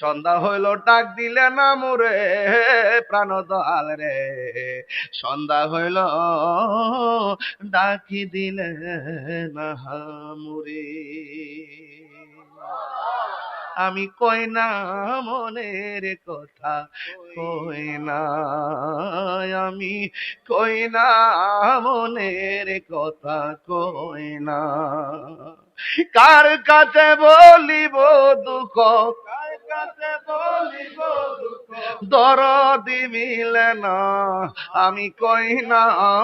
সন্ধ্যা হইল, ডাক দিলে না মোরে প্রাণ দয়াল রে। সন্ধ্যা হইল, ডাকি দিলে না মুরে। আমি কই না মনের কথা, কই না, আমি কই না মনের কথা, কই না। কার কাছে বলিব দুঃখ দরদি মিলে না। আমি কই না,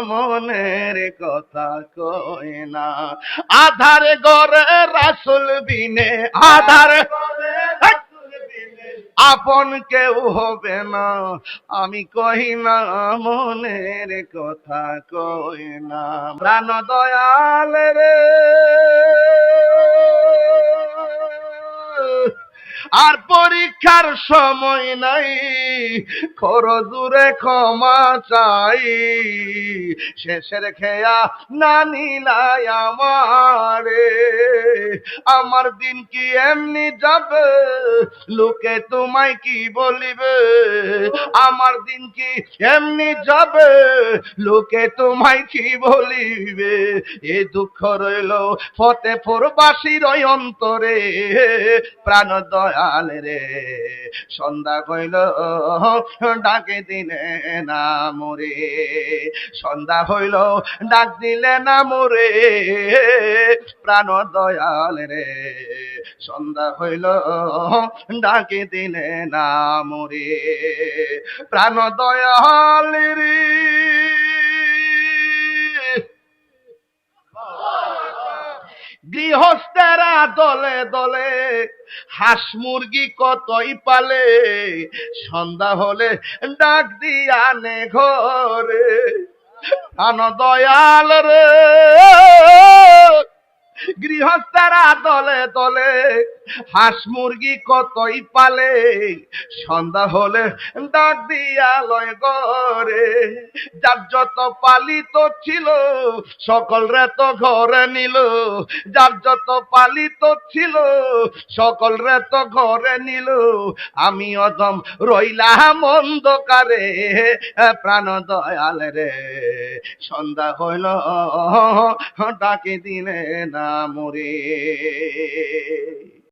মনের কথা কই না। আধারে গরে রাসুল বিনে আধারে আপন কেউ হবে না। আমি কই না, মনের কথা কই না। প্রাণ দয়াল রে আর পরীক্ষার সময় নাই। খরজুরে ক্ষমা চাই। শেষের খেয়া না নিলাই আমারে। আমার দিন কি এমনি যাবে? লোকে তোমায় কি বলিবে? আমার দিন কি এমনি যাবে? লোকে তোমায় কি বলিবে? এ দুঃখ রইল ফতেপুরবাসীর ওই অন্তরে। প্রাণ দয়াল রে, সন্ধ্যা কইল, ডাকে দিলে না মোরে। সন্ধ্যা হইল, ডাক দিলে না মোরে? প্রাণ দয়াল রে, সন্ধ্যা হইল, ডাকে দিলে না মোরে? প্রাণ দয়াল রে। গৃহস্থেরা দলে দলে হাঁস মুরগি কতই পালে? সন্ধ্যা হলে ডাক দিয়া নে ঘরে। আন দয়াল রে। গৃহস্থেরা দলে দলে হাঁস মুরগি কতই পালে? সন্ধ্যা হলে ডাক দিয়া লয় গরে যার যত পালিত ছিল, সকল রে তো ঘরে নিল। যার যত পালিত ছিল, সকল রে তো ঘরে নিল। আমি অদম রইলাম অন্ধকারে প্রাণ দয়াল রে। সন্ধ্যা হইল, ডাকে দিলে না। মরে